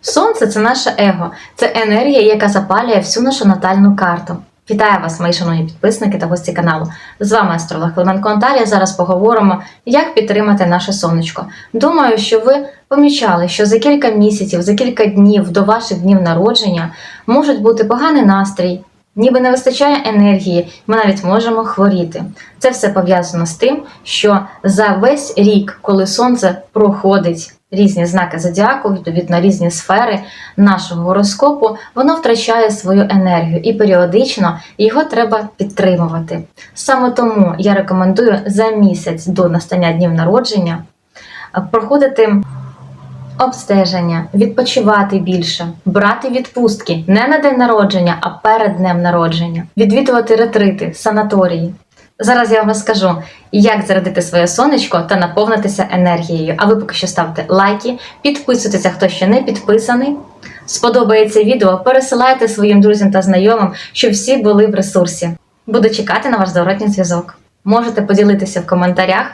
Сонце це наше его, це енергія, яка запалює всю нашу натальну карту. Вітаю вас, мої шановні підписники та гості каналу. З вами астролог Клименко Анталія. Зараз поговоримо, як підтримати наше сонечко. Думаю, що ви помічали, що за кілька місяців, за кілька днів до ваших днів народження можуть бути поганий настрій, ніби не вистачає енергії, ми навіть можемо хворіти. Це все пов'язано з тим, що за весь рік, коли сонце проходить різні знаки зодіаку, відповідно різні сфери нашого гороскопу, воно втрачає свою енергію і періодично його треба підтримувати. Саме тому я рекомендую за місяць до настання днів народження е, проходити обстеження, відпочивати більше, брати відпустки не на день народження, а перед днем народження, відвідувати ретрити, санаторії. Зараз я вам розкажу, як зарядити своє сонечко та наповнитися енергією. А ви поки що ставте лайки, підписуйтеся, хто ще не підписаний. Сподобається відео, пересилайте своїм друзям та знайомим, щоб всі були в ресурсі. Буду чекати на ваш зворотній зв'язок. Можете поділитися в коментарях,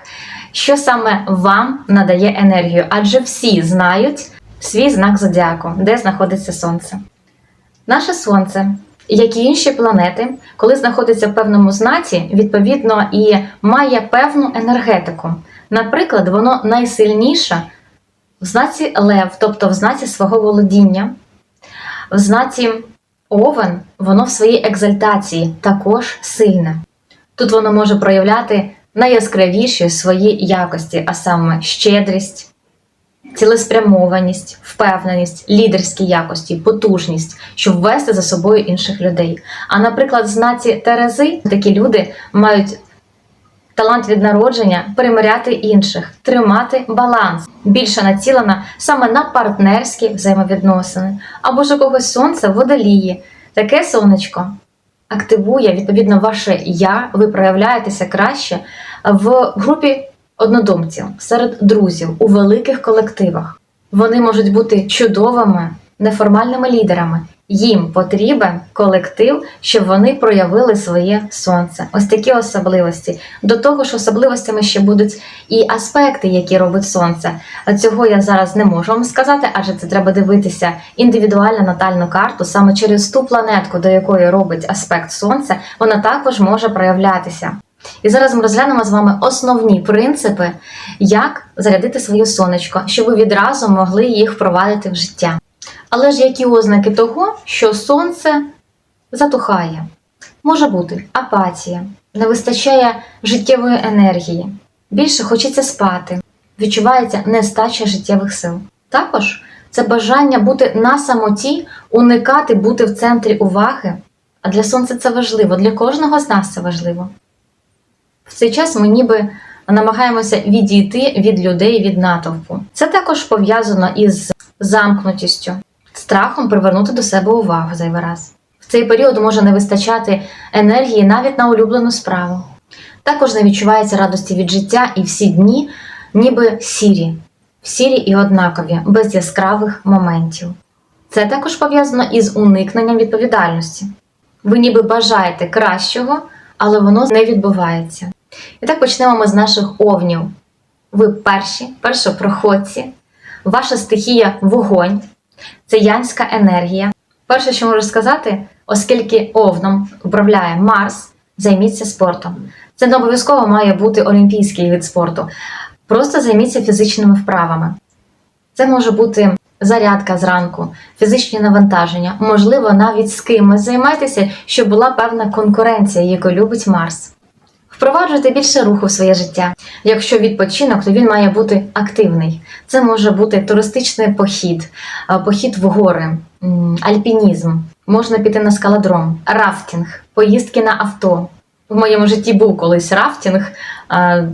що саме вам надає енергію, адже всі знають свій знак зодіаку, де знаходиться сонце. Наше сонце, як і інші планети, коли знаходиться в певному знаці, відповідно і має певну енергетику. Наприклад, воно найсильніше в знаці Лев, тобто в знаці свого володіння, в знаці Овен, воно в своїй екзальтації також сильне. Тут воно може проявляти найяскравіші свої якості, а саме щедрість, цілеспрямованість, впевненість, лідерські якості, потужність, щоб вести за собою інших людей. А наприклад, знаці Терези такі люди мають талант від народження примиряти інших, тримати баланс, більше націлена саме на партнерські взаємовідносини, або ж у когось сонце водолії. Таке сонечко активує відповідно ваше я, ви проявляєтеся краще в групі однодумців, серед друзів, у великих колективах. Вони можуть бути чудовими неформальними лідерами. Їм потрібен колектив, щоб вони проявили своє сонце. Ось такі особливості. До того ж, особливостями ще будуть і аспекти, які робить сонце. Цього я зараз не можу вам сказати, адже це треба дивитися індивідуально натальну карту саме через ту планетку, до якої робить аспект сонця, вона також може проявлятися. І зараз ми розглянемо з вами основні принципи, як зарядити своє сонечко, щоб ви відразу могли їх впровадити в життя. Але ж які ознаки того, що сонце затухає? Може бути апатія, не вистачає життєвої енергії, більше хочеться спати, відчувається нестача життєвих сил. Також це бажання бути на самоті, уникати бути в центрі уваги. А для сонця це важливо, для кожного з нас це важливо. В цей час ми ніби намагаємося відійти від людей від натовпу. Це також пов'язано із замкнутістю, страхом привернути до себе увагу зайвий раз. В цей період може не вистачати енергії навіть на улюблену справу. Також не відчувається радості від життя і всі дні, ніби сірі, сірі і однакові, без яскравих моментів. Це також пов'язано із уникненням відповідальності. Ви ніби бажаєте кращого, але воно не відбувається. І так почнемо ми з наших овнів. Ви перші, першопроходці, ваша стихія вогонь, це янська енергія. Перше, що можу сказати, оскільки овном управляє Марс, займіться спортом. Це не обов'язково має бути олімпійський вид спорту. Просто займіться фізичними вправами. Це може бути зарядка зранку, фізичні навантаження, можливо, навіть з кимось займайтеся, щоб була певна конкуренція, яку любить Марс. Впроваджуйте більше руху в своє життя. Якщо відпочинок, то він має бути активний. Це може бути туристичний похід, похід в гори, альпінізм, можна піти на скалодром, рафтінг, поїздки на авто. В моєму житті був колись рафтінг, не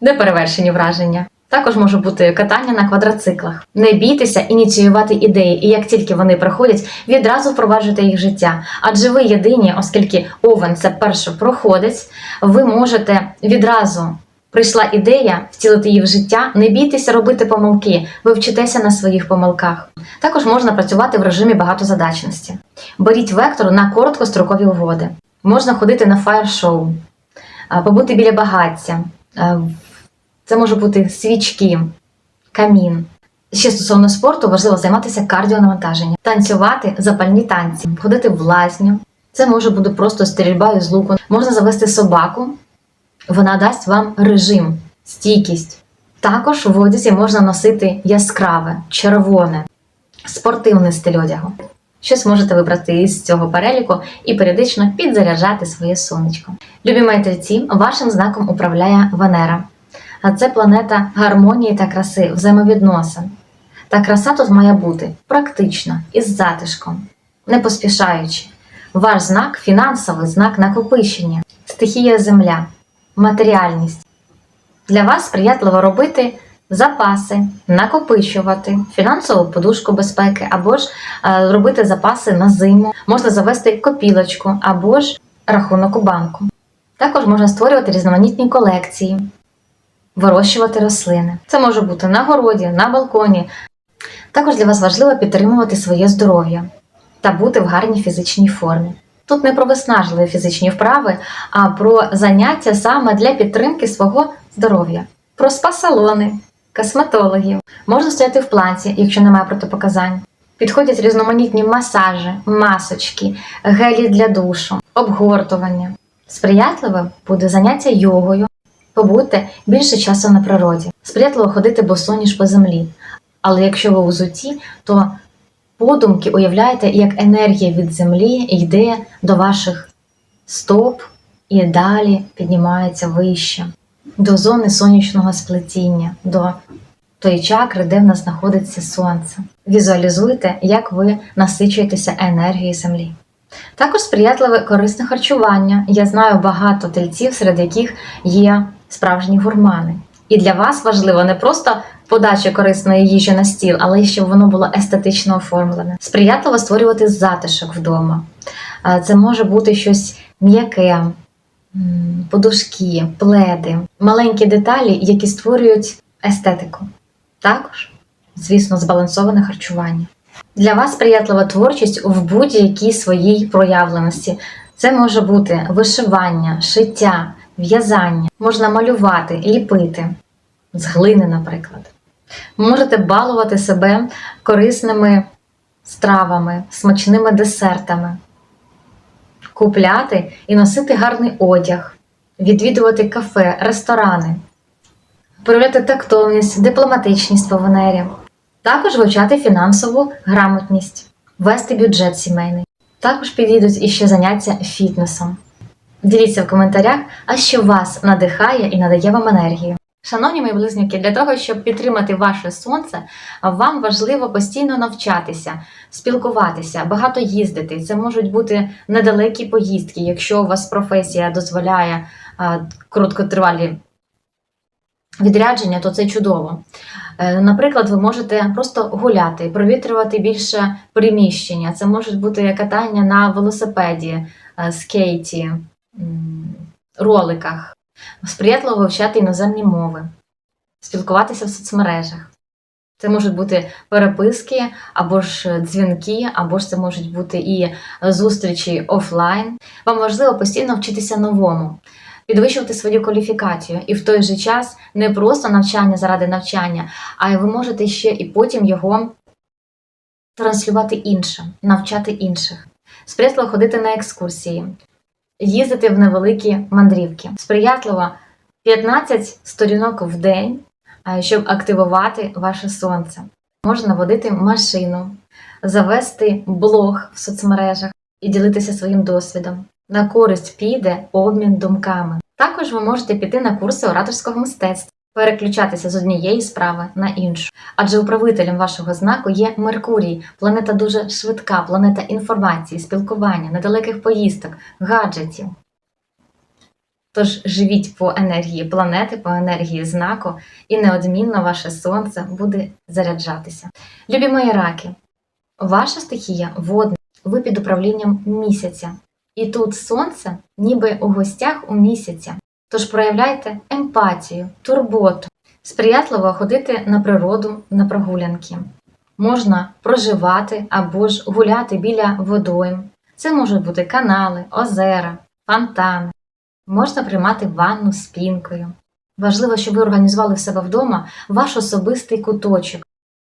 неперевершені враження. Також може бути катання на квадроциклах. Не бійтеся ініціювати ідеї, і як тільки вони приходять, відразу впроваджуйте їх життя. Адже ви єдині, оскільки овен це першопроходець, ви можете відразу. Прийшла ідея втілити її в життя, не бійтеся робити помилки, ви вчитеся на своїх помилках. Також можна працювати в режимі багатозадачності. Беріть вектор на короткострокові угоди. Можна ходити на фаєр-шоу, побути біля багаття. Це може бути свічки, камін. Ще стосовно спорту важливо займатися кардіонавантаженням, танцювати запальні танці, ходити в лазню. Це може бути просто стрільба з луку. Можна завести собаку, вона дасть вам режим, стійкість. Також в одязі можна носити яскраве, червоне, спортивний стиль одягу. Щось можете вибрати із цього переліку і періодично підзаряджати своє сонечко. Любі мої тельці, вашим знаком управляє Венера. А це планета гармонії та краси, взаємовідносин. Та краса тут має бути практична, із затишком, не поспішаючи. Ваш знак фінансовий знак накопичення, стихія земля, матеріальність. Для вас сприятливо робити запаси, накопичувати фінансову подушку безпеки, або ж е, робити запаси на зиму, можна завести копілочку або ж рахунок у банку. Також можна створювати різноманітні колекції, вирощувати рослини. Це може бути на городі, на балконі. Також для вас важливо підтримувати своє здоров'я та бути в гарній фізичній формі. Тут не про виснажливі фізичні вправи, а про заняття саме для підтримки свого здоров'я, про спа-салони, косметологів. Можна стояти в планці, якщо немає протипоказань. Підходять різноманітні масажі, масочки, гелі для душу, обгортування. Сприятливе буде заняття йогою, побудьте більше часу на природі. Сприятливо ходити босоніж по землі. Але якщо ви у взуті, то подумки уявляєте, як енергія від землі йде до ваших стоп і далі піднімається вище, до зони сонячного сплетіння, до тої чакри, де в нас знаходиться сонце. Візуалізуйте, як ви насичуєтеся енергією землі. Також сприятливе корисне харчування. Я знаю багато тельців, серед яких є справжні гурмани. І для вас важливо не просто подача корисної їжі на стіл, але й щоб воно було естетично оформлене. Сприятливо створювати затишок вдома. Це може бути щось м'яке, подушки, пледи, маленькі деталі, які створюють естетику. Також, звісно, збалансоване харчування. Для вас сприятлива творчість в будь-якій своїй проявленості. Це може бути вишивання, шиття, в'язання, можна малювати, ліпити з глини, наприклад. Можете балувати себе корисними стравами, смачними десертами, купляти і носити гарний одяг, відвідувати кафе, ресторани, проявляти тактовність, дипломатичність по Венері, також вивчати фінансову грамотність, вести бюджет сімейний. Також підійдуть іще заняття фітнесом. Діліться в коментарях, а що вас надихає і надає вам енергію. Шановні мої близнюки, для того, щоб підтримати ваше сонце, вам важливо постійно навчатися, спілкуватися, багато їздити. Це можуть бути недалекі поїздки, якщо у вас професія дозволяє короткотривалі відрядження, то це чудово. Е, Наприклад, ви можете просто гуляти, провітрювати більше приміщення. Це можуть бути катання на велосипеді, е, скейті, роликах, сприятливо вивчати іноземні мови, спілкуватися в соцмережах. Це можуть бути переписки, або ж дзвінки, або ж це можуть бути і зустрічі офлайн. Вам важливо постійно вчитися новому, підвищувати свою кваліфікацію, і в той же час не просто навчання заради навчання, а ви можете ще і потім його транслювати іншим, навчати інших. Сприятливо ходити на екскурсії, їздити в невеликі мандрівки. Сприятливо 15 сторінок в день, щоб активувати ваше сонце. Можна водити машину, завести блог в соцмережах і ділитися своїм досвідом. На користь піде обмін думками. Також ви можете піти на курси ораторського мистецтва, переключатися з однієї справи на іншу. Адже управителем вашого знаку є Меркурій, планета дуже швидка, планета інформації, спілкування, недалеких поїздок, гаджетів. Тож живіть по енергії планети, по енергії знаку, і неодмінно ваше сонце буде заряджатися. Любі мої раки, ваша стихія водна, ви під управлінням місяця. І тут сонце, ніби у гостях у місяця. Тож проявляйте емпатію, турботу, сприятливо ходити на природу на прогулянки. Можна проживати або ж гуляти біля водойм. Це можуть бути канали, озера, фонтани. Можна приймати ванну з пінкою. Важливо, щоб ви організували в себе вдома ваш особистий куточок,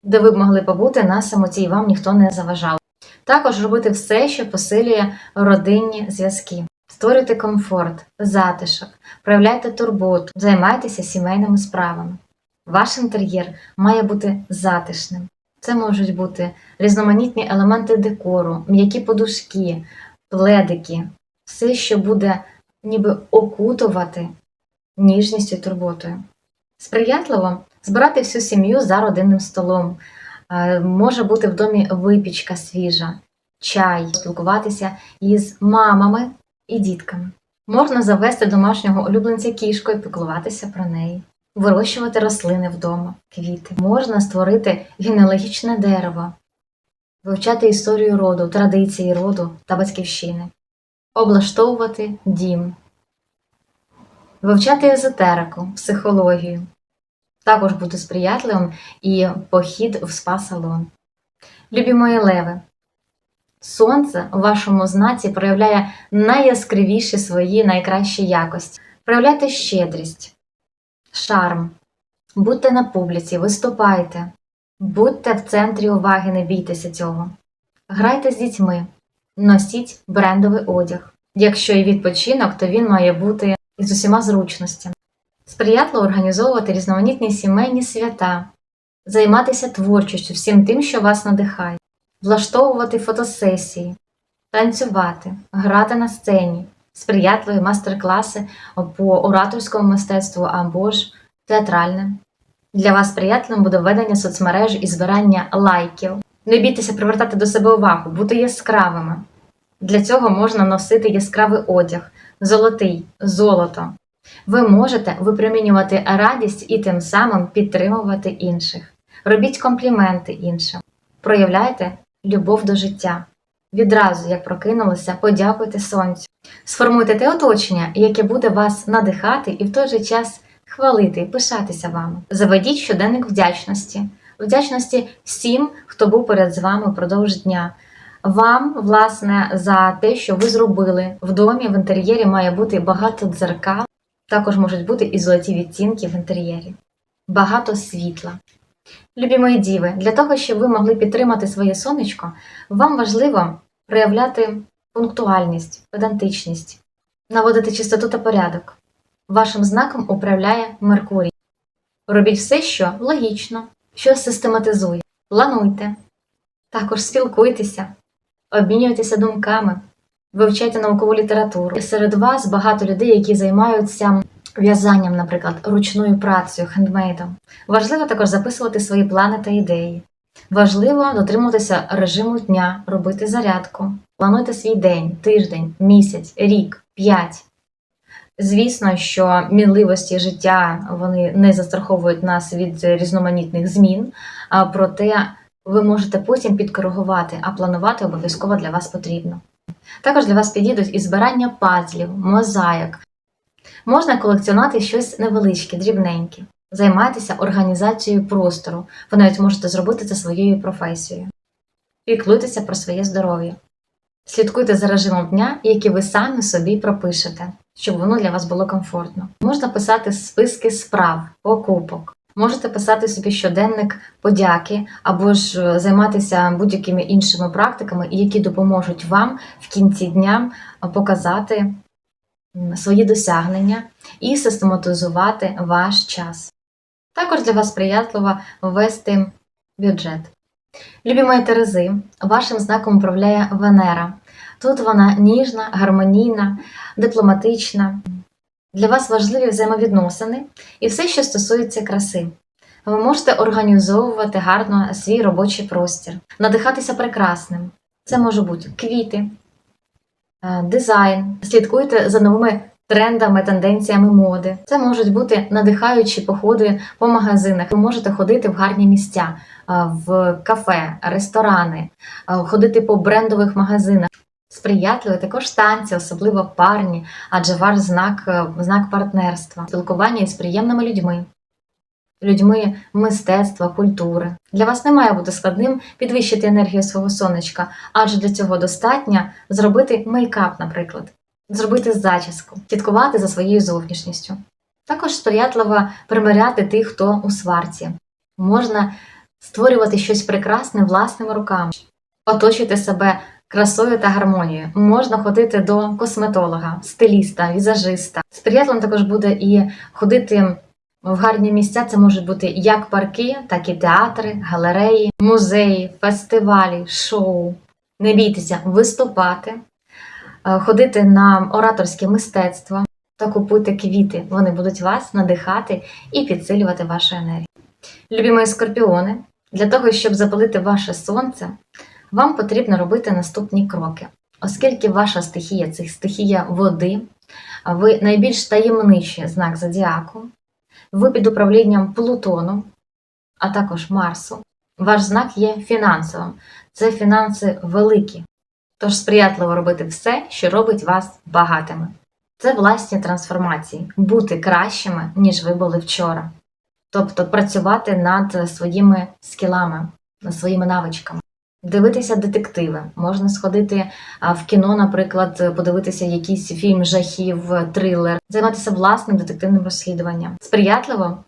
де ви б могли побути на самоті і вам ніхто не заважав. Також робити все, що посилює родинні зв'язки. Створюйте комфорт, затишок, проявляйте турботу, займайтеся сімейними справами. Ваш інтер'єр має бути затишним. Це можуть бути різноманітні елементи декору, м'які подушки, пледики, все, що буде ніби окутувати ніжністю і турботою. Сприятливо збирати всю сім'ю за родинним столом. Е, Може бути в домі випічка свіжа, чай, спілкуватися із мамами і дітками. Можна завести домашнього улюбленця кішку і піклуватися про неї, вирощувати рослини вдома, квіти. Можна створити генеалогічне дерево, вивчати історію роду, традиції роду та батьківщини, облаштовувати дім, вивчати езотерику, психологію. Також буде сприятливим і похід в спа-салон. Любі мої леви, сонце у вашому знаці проявляє найяскравіші свої найкращі якості. Проявляйте щедрість, шарм, будьте на публіці, виступайте, будьте в центрі уваги, не бійтеся цього. Грайте з дітьми, носіть брендовий одяг. Якщо і відпочинок, то він має бути із усіма зручностями. Сприятливо організовувати різноманітні сімейні свята, займатися творчістю, всім тим, що вас надихає, влаштовувати фотосесії, танцювати, грати на сцені, сприятливі майстер-класи по ораторському мистецтву або ж театральним. Для вас сприятливим буде ведення соцмереж і збирання лайків. Не бійтеся привертати до себе увагу, бути яскравими. Для цього можна носити яскравий одяг, золотий, золото. Ви можете випромінювати радість і тим самим підтримувати інших. Робіть компліменти іншим, проявляйте любов до життя. Відразу, як прокинулися, подякуйте сонцю. Сформуйте те оточення, яке буде вас надихати і в той же час хвалити і пишатися вами. Заведіть щоденник вдячності, вдячності всім, хто був перед з вами впродовж дня. Вам, власне, за те, що ви зробили в домі, в інтер'єрі має бути багато дзеркал. Також можуть бути і золоті відтінки в інтер'єрі, багато світла. Любі мої діви, для того, щоб ви могли підтримати своє сонечко, вам важливо проявляти пунктуальність, педантичність, наводити чистоту та порядок. Вашим знаком управляє Меркурій. Робіть все, що логічно, що систематизує. Плануйте, також спілкуйтеся, обмінюйтеся думками, вивчайте наукову літературу. Серед вас багато людей, які займаються в'язанням, наприклад, ручною працею, хендмейдом. Важливо також записувати свої плани та ідеї. Важливо дотримуватися режиму дня, робити зарядку. Плануйте свій день, тиждень, місяць, рік, п'ять. Звісно, що мінливості життя вони не застраховують нас від різноманітних змін, проте ви можете потім підкоригувати, а планувати обов'язково для вас потрібно. Також для вас підійдуть і збирання пазлів, мозаїк. Можна колекціонувати щось невеличке, дрібненьке, займатися організацією простору. Ви навіть можете зробити це своєю професією. Піклуйтеся про своє здоров'я. Слідкуйте за режимом дня, який ви самі собі пропишете, щоб воно для вас було комфортно. Можна писати списки справ, покупок. Можете писати собі щоденник подяки або ж е, займатися будь-якими іншими практиками, які допоможуть вам в кінці дня показати м, свої досягнення і систематизувати ваш час. Також для вас приятливо ввести бюджет. Любі мої Терези, вашим знаком управляє Венера. Тут вона ніжна, гармонійна, дипломатична. Для вас важливі взаємовідносини і все, що стосується краси. Ви можете організовувати гарно свій робочий простір, надихатися прекрасним. Це може бути квіти, дизайн. Слідкуйте за новими трендами, тенденціями моди. Це можуть бути надихаючі походи по магазинах. Ви можете ходити в гарні місця, е, в кафе, ресторани, е, ходити по брендових магазинах. Сприятливі також танці, особливо парні, адже ваш знак, е, знак партнерства, спілкування із приємними людьми, людьми мистецтва, культури. Для вас не має бути складним підвищити енергію свого сонечка, адже для цього достатньо зробити мейкап, наприклад, зробити зачіску, слідкувати за своєю зовнішністю. Також сприятливо примиряти тих, хто у сварці. Можна створювати щось прекрасне власними руками, оточуйте себе красою та гармонією. Можна ходити до косметолога, стиліста, візажиста. Сприятливим також буде і ходити в гарні місця. Це можуть бути як парки, так і театри, галереї, музеї, фестивалі, шоу. Не бійтеся виступати, е, ходити на ораторське мистецтво та купуйте квіти. Вони будуть вас надихати і підсилювати вашу енергію. Любі мої скорпіони, для того, щоб запалити ваше сонце, вам потрібно робити наступні кроки. Оскільки ваша стихія це стихія води, ви найбільш таємничий знак зодіаку, ви під управлінням Плутону, а також Марсу. Ваш знак є фінансовим. Це фінанси великі. Тож сприятливо робити все, що робить вас багатими. Це власні трансформації, бути кращими, ніж ви були вчора. Тобто працювати над своїми скілами, над своїми навичками. Дивитися детективи, можна сходити в кіно, наприклад, подивитися якийсь фільм жахів, трилер, займатися власним детективним розслідуванням. Сприятливо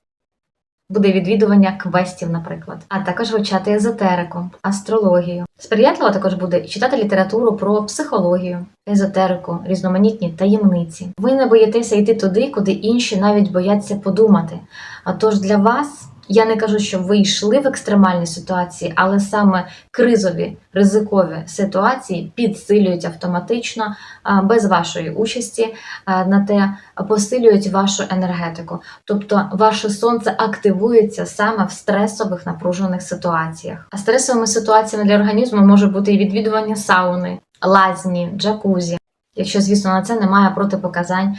буде відвідування квестів, наприклад, а також вивчати езотерику, астрологію. Сприятливо також буде читати літературу про психологію, езотерику, різноманітні таємниці. Ви не боїтеся йти туди, куди інші навіть бояться подумати. А тож для вас. Я не кажу, що ви йшли в екстремальні ситуації, але саме кризові ризикові ситуації підсилюють автоматично без вашої участі на те, посилюють вашу енергетику. Тобто ваше сонце активується саме в стресових напружених ситуаціях. А стресовими ситуаціями для організму може бути і відвідування сауни, лазні, джакузі. Якщо, звісно, на це немає протипоказань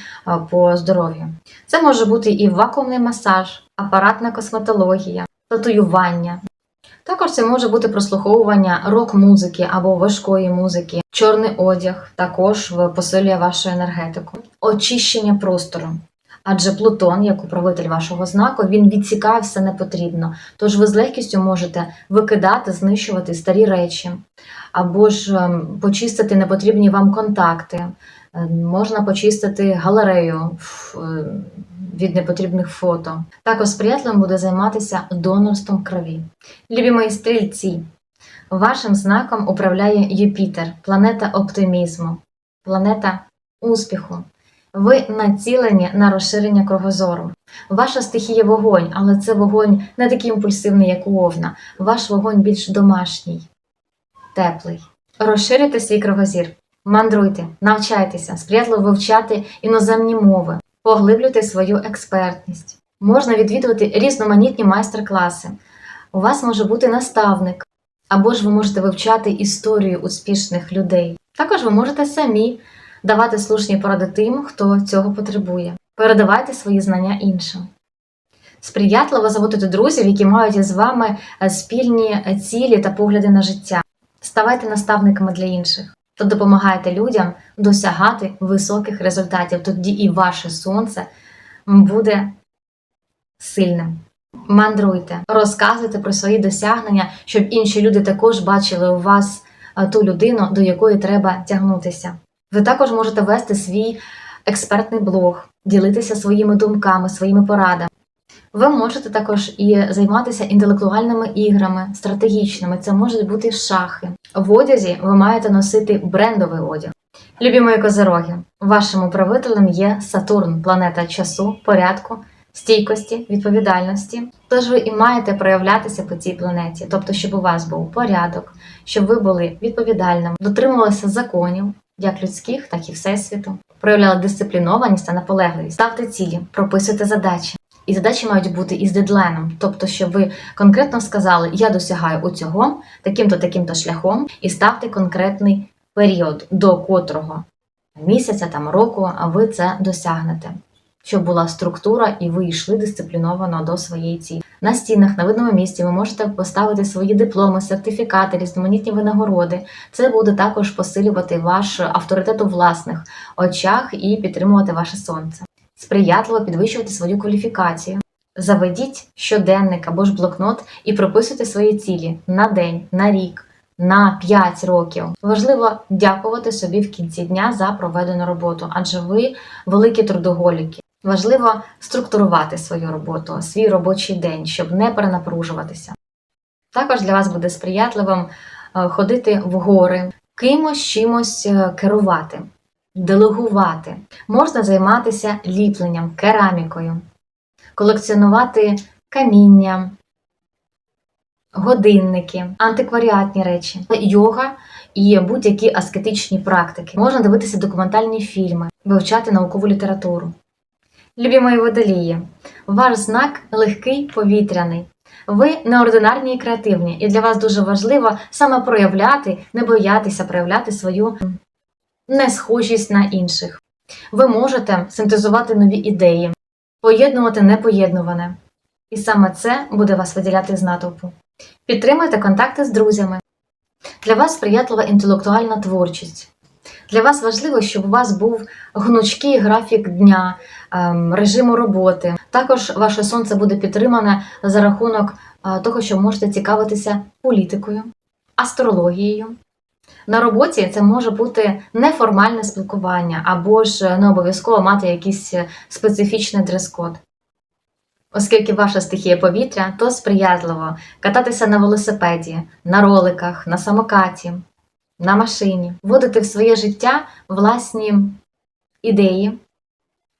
по здоров'ю. Це може бути і вакуумний масаж, апаратна косметологія, татуювання. Також це може бути прослуховування рок-музики або важкої музики, чорний одяг також посилює вашу енергетику, очищення простору. Адже Плутон, як управитель вашого знаку, він відсікає все непотрібно. Тож ви з легкістю можете викидати, знищувати старі речі, або ж ем, почистити непотрібні вам контакти. Е, Можна почистити галерею ф- е, від непотрібних фото. Також сприятливим буде займатися донорством крові. Любі мої стрільці, вашим знаком управляє Юпітер, планета оптимізму, планета успіху. Ви націлені на розширення кругозору. Ваша стихія вогонь, але це вогонь не такий імпульсивний, як у Овна. Ваш вогонь більш домашній, теплий. Розширюйте свій кругозір, мандруйте, навчайтеся, сприятливо вивчати іноземні мови, поглиблюйте свою експертність. Можна відвідувати різноманітні майстер-класи. У вас може бути наставник, або ж ви можете вивчати історію успішних людей. Також ви можете самі давати слушні поради тим, хто цього потребує. Передавайте свої знання іншим. Сприятливо заводити друзів, які мають із вами спільні цілі та погляди на життя. Ставайте наставниками для інших та допомагайте людям досягати високих результатів. Тоді і ваше сонце буде сильним. Мандруйте, розказуйте про свої досягнення, щоб інші люди також бачили у вас е, ту людину, до якої треба тягнутися. Ви також можете вести свій експертний блог, ділитися своїми думками, своїми порадами. Ви можете також і займатися інтелектуальними іграми, стратегічними. Це можуть бути шахи. В одязі ви маєте носити брендовий одяг. Любі мої козероги, вашим управителем є Сатурн, планета часу, порядку, стійкості, відповідальності. Тож ви і маєте проявлятися по цій планеті, тобто, щоб у вас був порядок, щоб ви були відповідальними, дотримувалися законів, як людських, так і всесвіту, проявляли дисциплінованість та наполегливість, ставте цілі, прописуйте задачі. І задачі мають бути із дедлайном, тобто, щоб ви конкретно сказали, я досягаю у цього таким-то таким-то шляхом, і ставте конкретний період, до котрого місяця там року, ви це досягнете. Щоб була структура і ви йшли дисципліновано до своєї цілі. На стінах, на видному місці ви можете поставити свої дипломи, сертифікати, різноманітні винагороди. Це буде також посилювати ваш авторитет у власних очах і підтримувати ваше сонце сприятливо підвищувати свою кваліфікацію. Заведіть щоденник або ж блокнот і прописуйте свої цілі на день, на рік, на 5 років. Важливо дякувати собі в кінці дня за проведену роботу, адже ви великі трудоголіки. Важливо структурувати свою роботу, свій робочий день, щоб не перенапружуватися. Також для вас буде сприятливим е, ходити в гори, кимось чимось е, керувати, делегувати. Можна займатися ліпленням, керамікою, колекціонувати каміння, годинники, антикваріатні речі, йога і будь-які аскетичні практики. Можна дивитися документальні фільми, вивчати наукову літературу. Любі мої водолії, ваш знак легкий повітряний. Ви неординарні і креативні, і для вас дуже важливо саме проявляти, не боятися проявляти свою несхожість на інших. Ви можете синтезувати нові ідеї, поєднувати непоєднуване. І саме це буде вас виділяти з натовпу. Підтримуйте контакти з друзями. Для вас сприятлива інтелектуальна творчість. Для вас важливо, щоб у вас був гнучкий графік дня, ем, режиму роботи. Також ваше сонце буде підтримане за рахунок е, того, що можете цікавитися політикою, астрологією. На роботі це може бути неформальне спілкування або ж не обов'язково мати якийсь специфічний дрес-код. Оскільки ваша стихія повітря, то сприятливо кататися на велосипеді, на роликах, на самокаті, на машині, вводити в своє життя власні ідеї,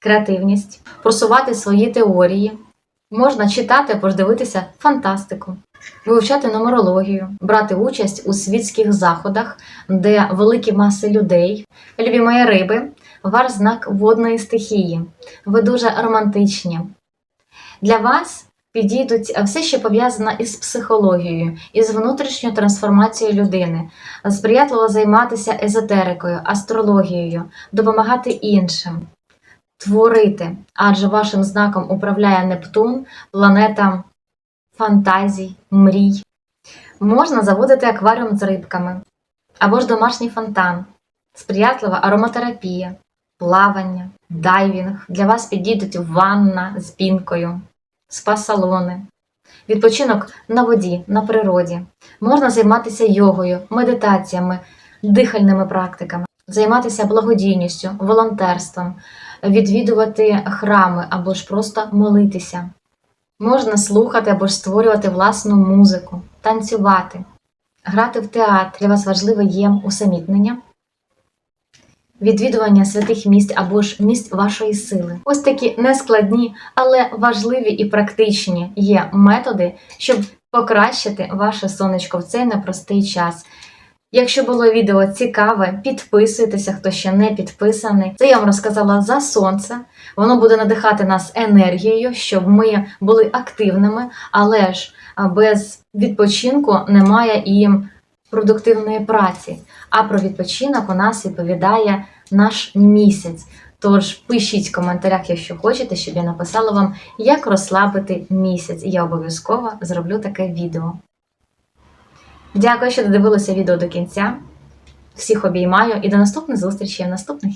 креативність, просувати свої теорії. Можна читати або ж дивитися фантастику, вивчати нумерологію, брати участь у світських заходах, де великі маси людей. Любі мої риби, ваш знак водної стихії. Ви дуже романтичні. Для вас підійдуть все, що пов'язане із психологією, із внутрішньою трансформацією людини, сприятливо займатися езотерикою, астрологією, допомагати іншим, творити, адже вашим знаком управляє Нептун, планета фантазій, мрій. Можна заводити акваріум з рибками або ж домашній фонтан, сприятлива ароматерапія, плавання, дайвінг. Для вас підійдуть ванна з пінкою спа-салони, відпочинок на воді, на природі. Можна займатися йогою, медитаціями, дихальними практиками, займатися благодійністю, волонтерством, відвідувати храми або ж просто молитися. Можна слухати або ж створювати власну музику, танцювати, грати в театр. Для вас важливе є усамітнення відвідування святих місць або ж місць вашої сили. Ось такі нескладні, але важливі і практичні є методи, щоб покращити ваше сонечко в цей непростий час. Якщо було відео цікаве, підписуйтеся, хто ще не підписаний. Це я вам розказала за сонце. Воно буде надихати нас енергією, щоб ми були активними, але ж без відпочинку немає і продуктивної праці. А про відпочинок у нас відповідає наш місяць. Тож пишіть в коментарях, якщо хочете, щоб я написала вам, як розслабити місяць. І я обов'язково зроблю таке відео. Дякую, що додивилися відео до кінця. Всіх обіймаю і до наступних зустрічей в наступних.